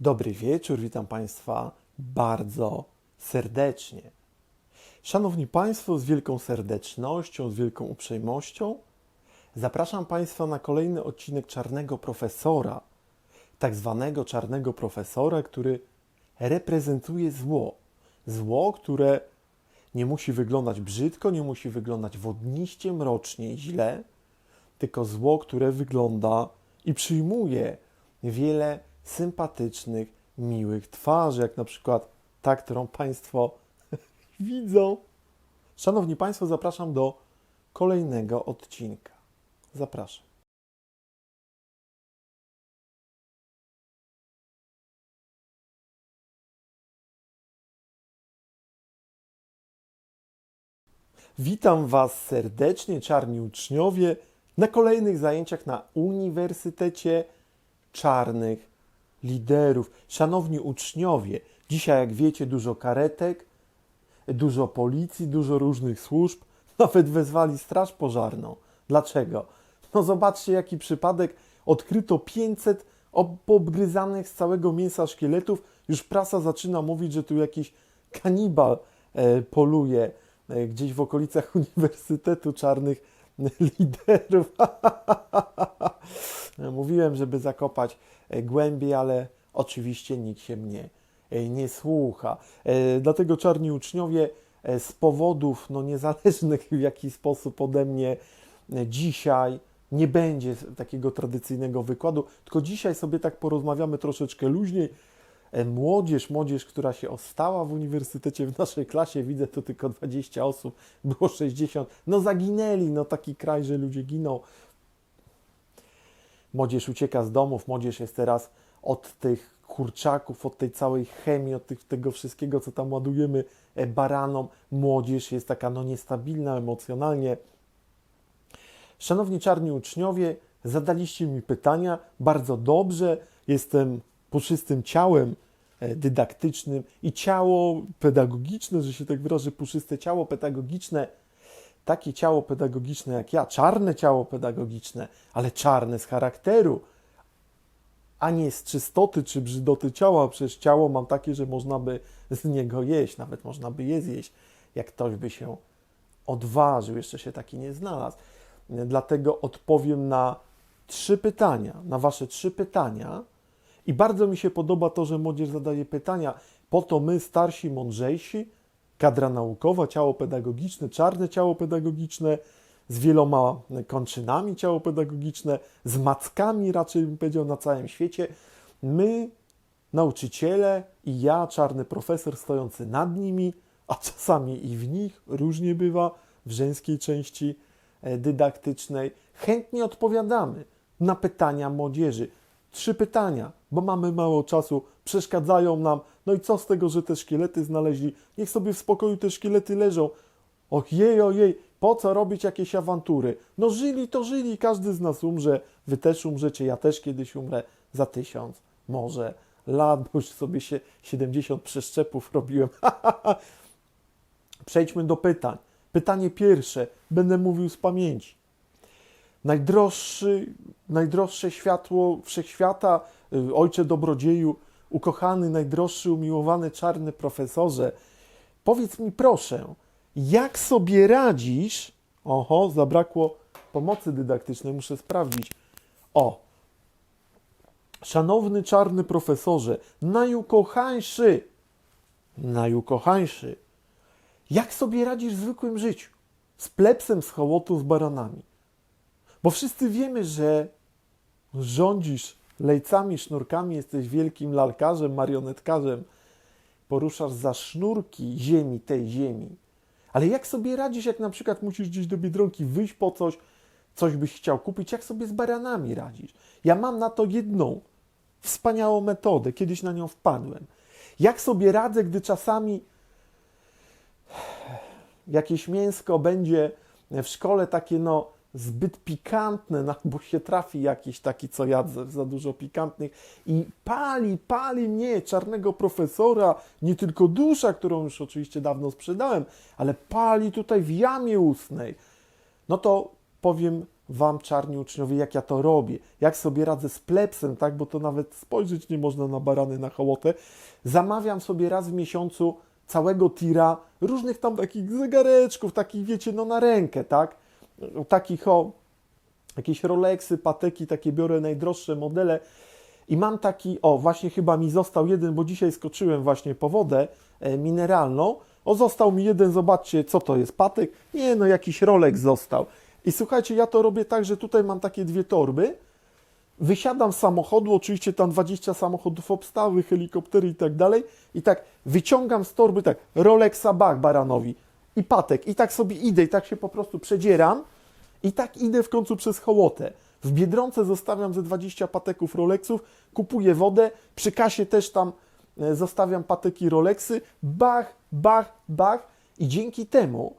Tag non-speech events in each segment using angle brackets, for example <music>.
Dobry wieczór, witam Państwa bardzo serdecznie. Szanowni Państwo, z wielką serdecznością, z wielką uprzejmością zapraszam Państwa na kolejny odcinek Czarnego Profesora, tak zwanego Czarnego Profesora, który reprezentuje zło. Zło, które nie musi wyglądać brzydko, nie musi wyglądać wodniście, mrocznie i źle, tylko zło, które wygląda i przyjmuje wiele sympatycznych, miłych twarzy, jak na przykład ta, którą Państwo <laughs> widzą. Szanowni Państwo, zapraszam do kolejnego odcinka. Zapraszam. Witam Was serdecznie, czarni uczniowie, na kolejnych zajęciach na Uniwersytecie Czarnych Liderów. Szanowni uczniowie, dzisiaj, jak wiecie, dużo karetek, dużo policji, dużo różnych służb, <laughs> nawet wezwali Straż Pożarną. Dlaczego? No zobaczcie, jaki przypadek. Odkryto 500 obgryzanych z całego mięsa szkieletów. Już prasa zaczyna mówić, że tu jakiś kanibal e, poluje e, gdzieś w okolicach <laughs> Uniwersytetu Czarnych Liderów. <laughs> Mówiłem, żeby zakopać e, głębiej, ale oczywiście nikt się mnie e, nie słucha. E, Dlatego czarni uczniowie e, z powodów no, niezależnych w jakiś sposób ode mnie e, dzisiaj nie będzie takiego tradycyjnego wykładu, tylko dzisiaj sobie tak porozmawiamy troszeczkę luźniej. E, Młodzież, młodzież, która się ostała w uniwersytecie w naszej klasie, widzę tu tylko 20 osób, było 60, no zaginęli, no taki kraj, że ludzie giną. Młodzież ucieka z domów, młodzież jest teraz od tych kurczaków, od tej całej chemii, od tych, tego wszystkiego, co tam ładujemy e, baranom. Młodzież jest taka no niestabilna emocjonalnie. Szanowni czarni uczniowie, zadaliście mi pytania, bardzo dobrze, jestem puszystym ciałem e, dydaktycznym i ciało pedagogiczne, że się tak wyrażę, puszyste ciało pedagogiczne, takie ciało pedagogiczne jak ja, czarne ciało pedagogiczne, ale czarne z charakteru, a nie z czystoty czy brzydoty ciała. Przecież ciało mam takie, że można by z niego jeść, nawet można by je zjeść, jak ktoś by się odważył, jeszcze się taki nie znalazł. Dlatego odpowiem na trzy pytania, na Wasze trzy pytania. I bardzo mi się podoba to, że młodzież zadaje pytania. Po to my, starsi, mądrzejsi, kadra naukowa, ciało pedagogiczne, czarne ciało pedagogiczne, z wieloma kończynami ciało pedagogiczne, z mackami raczej bym powiedział na całym świecie. My, nauczyciele i ja, czarny profesor stojący nad nimi, a czasami i w nich, różnie bywa w żeńskiej części e, dydaktycznej, chętnie odpowiadamy na pytania młodzieży. Trzy pytania, bo mamy mało czasu, przeszkadzają nam. No i co z tego, że te szkielety znaleźli? Niech sobie w spokoju te szkielety leżą. Ojej, ojej, po co robić jakieś awantury? No żyli to żyli, każdy z nas umrze, wy też umrzecie, ja też kiedyś umrę za tysiąc, może lat, bo już sobie się 70 przeszczepów robiłem. <laughs> Przejdźmy do pytań. Pytanie pierwsze, będę mówił z pamięci. Najdroższy, najdroższe światło wszechświata, y, ojcze dobrodzieju, ukochany, najdroższy, umiłowany czarny profesorze, powiedz mi proszę, jak sobie radzisz? Oho, zabrakło pomocy dydaktycznej, muszę sprawdzić. O, szanowny czarny profesorze, najukochańszy, najukochańszy, jak sobie radzisz w zwykłym życiu? Z plepsem, z hołotą, z baranami. Bo wszyscy wiemy, że rządzisz lejcami, sznurkami, jesteś wielkim lalkarzem, marionetkarzem, poruszasz za sznurki ziemi, tej ziemi. Ale jak sobie radzisz, jak na przykład musisz gdzieś do Biedronki wyjść po coś, coś byś chciał kupić, jak sobie z baranami radzisz? Ja mam na to jedną wspaniałą metodę, kiedyś na nią wpadłem. Jak sobie radzę, gdy czasami jakieś mięsko będzie w szkole takie no zbyt pikantne, no, bo się trafi jakiś taki, co jadzę, za dużo pikantnych i pali, pali mnie, czarnego profesora, nie tylko dusza, którą już oczywiście dawno sprzedałem, ale pali tutaj w jamie ustnej. No to powiem wam, czarni uczniowie, jak ja to robię, jak sobie radzę z plepsem, tak, bo to nawet spojrzeć nie można na barany, na hołotę. Zamawiam sobie raz w miesiącu całego tira różnych tam takich zegareczków, takich wiecie, no na rękę, tak, takich o, jakieś Rolexy, Pateki, takie biorę najdroższe modele. I mam taki, o właśnie chyba mi został jeden, bo dzisiaj skoczyłem właśnie po wodę e, mineralną, o został mi jeden, zobaczcie co to jest, Patek, nie no jakiś Rolex został. I słuchajcie, ja to robię tak, że tutaj mam takie dwie torby, wysiadam z samochodu, oczywiście tam 20 samochodów obstały, helikoptery i tak dalej. I tak wyciągam z torby tak Rolexa Bach Baranowi i Patek. I tak sobie idę i tak się po prostu przedzieram i tak idę w końcu przez hołotę. W Biedronce zostawiam ze 20 pateków Rolexów, kupuję wodę, przy kasie też tam e, zostawiam pateki Rolexy, bach, bach, bach. I dzięki temu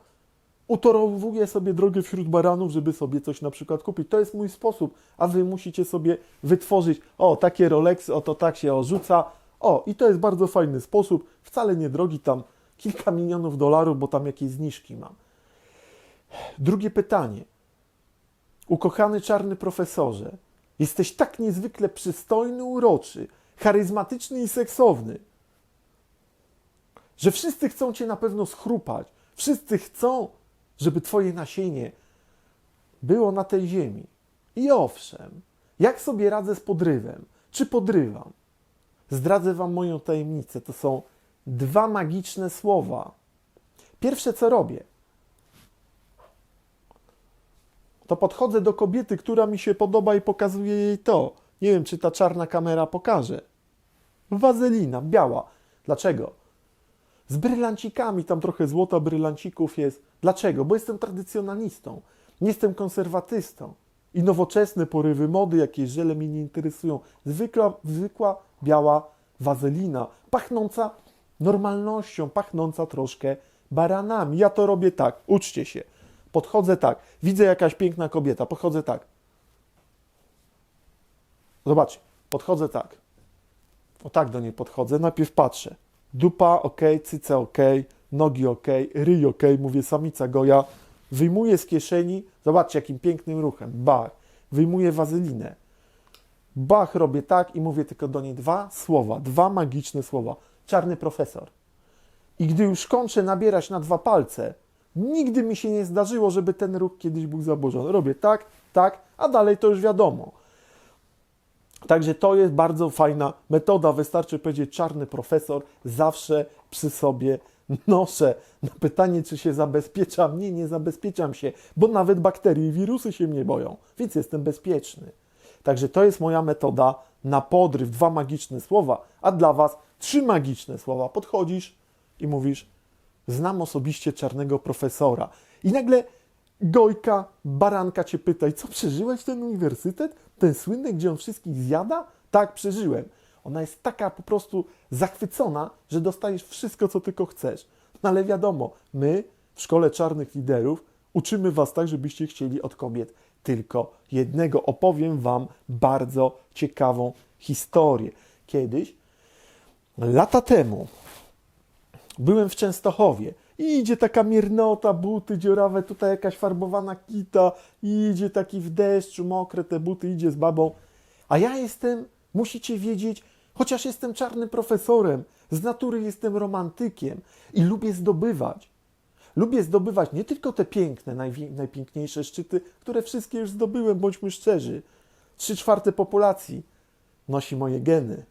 utorowuję sobie drogę wśród baranów, żeby sobie coś na przykład kupić. To jest mój sposób, a wy musicie sobie wytworzyć, o, takie Rolexy, o to tak się orzuca, o, i to jest bardzo fajny sposób, wcale nie drogi, tam kilka milionów dolarów, bo tam jakieś zniżki mam. Drugie pytanie. Ukochany czarny profesorze, jesteś tak niezwykle przystojny, uroczy, charyzmatyczny i seksowny, że wszyscy chcą cię na pewno schrupać. Wszyscy chcą, żeby twoje nasienie było na tej ziemi. I owszem, jak sobie radzę z podrywem? Czy podrywam? Zdradzę wam moją tajemnicę. To są dwa magiczne słowa. Pierwsze, co robię, to podchodzę do kobiety, która mi się podoba i pokazuję jej to. Nie wiem, czy ta czarna kamera pokaże. Wazelina, biała. Dlaczego? Z brylancikami, tam trochę złota brylancików jest. Dlaczego? Bo jestem tradycjonalistą, nie jestem konserwatystą. I nowoczesne porywy mody, jakieś żele mnie nie interesują. Zwykła, zwykła biała wazelina, pachnąca normalnością, pachnąca troszkę baranami. Ja to robię tak, uczcie się. Podchodzę tak, widzę jakaś piękna kobieta, podchodzę tak. Zobaczcie, podchodzę tak. O tak do niej podchodzę, najpierw patrzę. Dupa ok, cyce ok, nogi ok, ryj ok, mówię samica goja. Wyjmuję z kieszeni, zobaczcie jakim pięknym ruchem, bach. Wyjmuję wazelinę. Bach robię tak i mówię tylko do niej dwa słowa, dwa magiczne słowa. Czarny profesor. I gdy już kończę nabierać na dwa palce, nigdy mi się nie zdarzyło, żeby ten ruch kiedyś był zaburzony. Robię tak, tak, a dalej to już wiadomo. Także to jest bardzo fajna metoda. Wystarczy powiedzieć czarny profesor, zawsze przy sobie noszę. Na pytanie, czy się zabezpieczam, nie, nie zabezpieczam się, bo nawet bakterie i wirusy się mnie boją, więc jestem bezpieczny. Także to jest moja metoda na podryw. Dwa magiczne słowa, a dla Was trzy magiczne słowa. Podchodzisz i mówisz: Znam osobiście czarnego profesora. I nagle Gojka, baranka cię pyta, i co przeżyłeś ten uniwersytet? Ten słynny, gdzie on wszystkich zjada? Tak, przeżyłem. Ona jest taka po prostu zachwycona, że dostajesz wszystko, co tylko chcesz. No ale wiadomo, my w Szkole Czarnych Liderów uczymy was tak, żebyście chcieli od kobiet tylko jednego. Opowiem wam bardzo ciekawą historię. Kiedyś, lata temu, byłem w Częstochowie idzie taka miernota, buty dziurawe, tutaj jakaś farbowana kita, idzie taki w deszczu, mokre te buty, idzie z babą. A ja jestem, musicie wiedzieć, chociaż jestem czarnym profesorem, z natury jestem romantykiem i lubię zdobywać. Lubię zdobywać nie tylko te piękne, najpiękniejsze szczyty, które wszystkie już zdobyłem, bądźmy szczerzy. Trzy czwarte populacji nosi moje geny.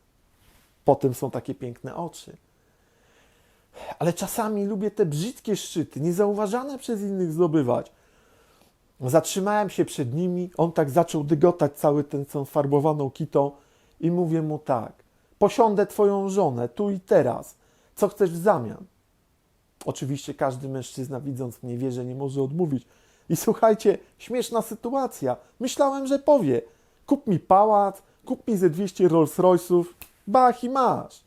Potem są takie piękne oczy ale czasami lubię te brzydkie szczyty, niezauważane przez innych zdobywać. Zatrzymałem się przed nimi, on tak zaczął dygotać cały ten tą farbowaną kitą i mówię mu tak, posiądę twoją żonę tu i teraz, co chcesz w zamian? Oczywiście każdy mężczyzna widząc mnie wie, że nie może odmówić. I słuchajcie, śmieszna sytuacja. Myślałem, że powie, kup mi pałac, kup mi ze 200 Rolls Royce'ów, bach i masz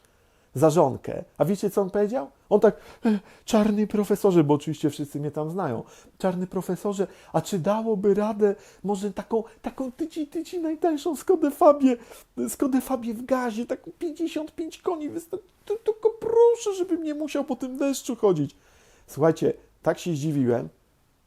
za żonkę. A wiecie, co on powiedział? On tak, e, czarny profesorze, bo oczywiście wszyscy mnie tam znają. Czarny profesorze, a czy dałoby radę może taką, taką tyci, tyci najtańszą Skodę Fabię, Skodę Fabię w gazie, taką 55 koni wystarczy. Tylko proszę, żebym nie musiał po tym deszczu chodzić. Słuchajcie, tak się zdziwiłem,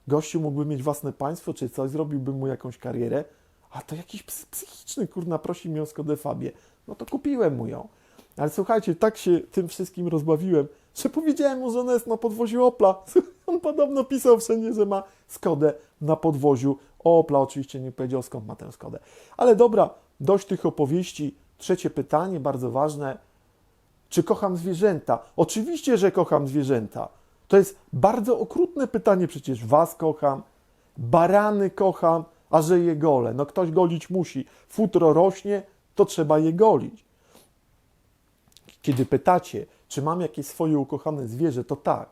gościu mógłby mieć własne państwo czy coś, zrobiłbym mu jakąś karierę, a to jakiś ps- psychiczny, kurna, prosi mnie o Skodę Fabię. No to kupiłem mu ją. Ale słuchajcie, tak się tym wszystkim rozbawiłem, że powiedziałem mu, że ona jest na podwoziu Opla. <laughs> On podobno pisał wszędzie, że ma Skodę na podwoziu Opla. Oczywiście nie powiedział, skąd ma tę Skodę. Ale dobra, dość tych opowieści. Trzecie pytanie, bardzo ważne. Czy kocham zwierzęta? Oczywiście, że kocham zwierzęta. To jest bardzo okrutne pytanie, przecież was kocham, barany kocham, a że je golę. No ktoś golić musi. Futro rośnie, to trzeba je golić. Kiedy pytacie, czy mam jakieś swoje ukochane zwierzę, to tak.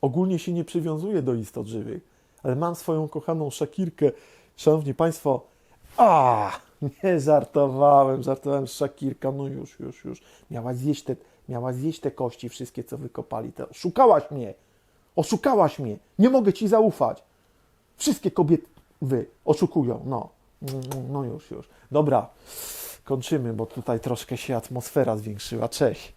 Ogólnie się nie przywiązuję do istot żywych, ale mam swoją kochaną szakirkę. Szanowni Państwo, a nie żartowałem, żartowałem Szakirka, no już, już, już. Miała zjeść te, miała zjeść te kości wszystkie, co wykopali. Te. Oszukałaś mnie, oszukałaś mnie, nie mogę Ci zaufać. Wszystkie kobiety wy oszukują, no. No już, już. Dobra, kończymy, bo tutaj troszkę się atmosfera zwiększyła. Cześć.